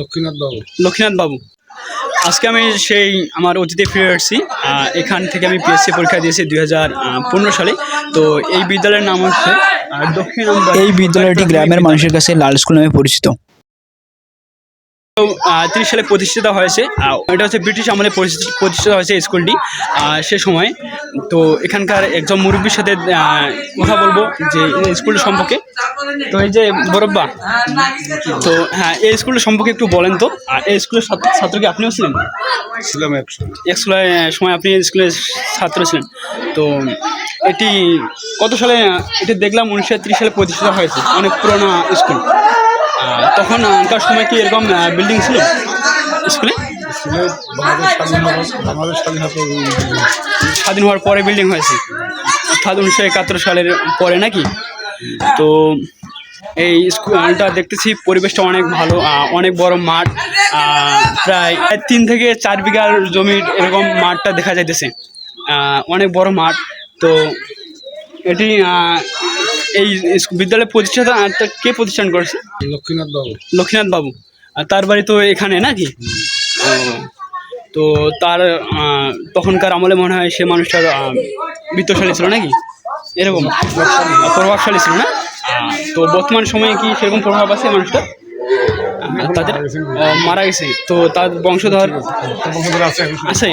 লক্ষ্মীনাথ বাবু। লক্ষ্মীনাথ বাবু। আজকে আমি সেই আমার অতীতে ফিরে আসছি। এখান থেকে আমি পিএসসি পরীক্ষা দিয়েছি দুই হাজার পনেরো সালে। তো এই বিদ্যালয়ের নাম হচ্ছে দক্ষিণ এই বিদ্যালয়টি গ্রামের মানুষের কাছে লাল স্কুল নামে পরিচিত। তিরিশ সালে প্রতিষ্ঠিত হয়েছে। এটা হচ্ছে ব্রিটিশ আমলে প্রতিষ্ঠিত হয়েছে এই স্কুলটি সে সময়। তো এখানকার একজন মুরব্বীর সাথে কথা বলব যে এই স্কুলটি সম্পর্কে। তো এই যে বরব্বা তো হ্যাঁ এই স্কুলটা সম্পর্কে একটু বলেন তো। আর এই স্কুলের ছাত্র- কি আপনিও ছিলেন? ছিলাম এক স্কুলের সময় আপনি স্কুলের ছাত্র ছিলেন। তো এটি কত সালে এটি দেখলাম উনিশশো ত্রিশ সালে প্রতিষ্ঠিত হয়েছে অনেক পুরোনো স্কুল। তখন সময় কি এরকম বিল্ডিং ছিল? স্বাধীন হওয়ার পরে বিল্ডিং হয়েছে। অর্থাৎ উনিশশো একাত্তর সালের পরে নাকি? তো এই স্কুলটা দেখতেছি পরিবেশটা অনেক ভালো অনেক বড় মাঠ প্রায় তিন থেকে চার বিঘার জমির এরকম মাঠটা দেখা যাইতেছে। অনেক বড় মাঠ। তো এটি এই বিদ্যালয় প্রতিষ্ঠাতা কে প্রতিষ্ঠান করেছে? লক্ষ্মীনাথ বাবু। লক্ষ্মীনাথ বাবু। আর তার বাড়ি তো এখানে নাকি? তো তার তখনকার আমলে মনে হয় সে মানুষটার বিত্তশালী ছিল নাকি? এরকম। প্রভাবশালী ছিল না? তো বর্তমান সময়ে কি সেরকম প্রভাব আছে মানুষটা তাদের মারা গেছে। তো তার বংশধর? আছে।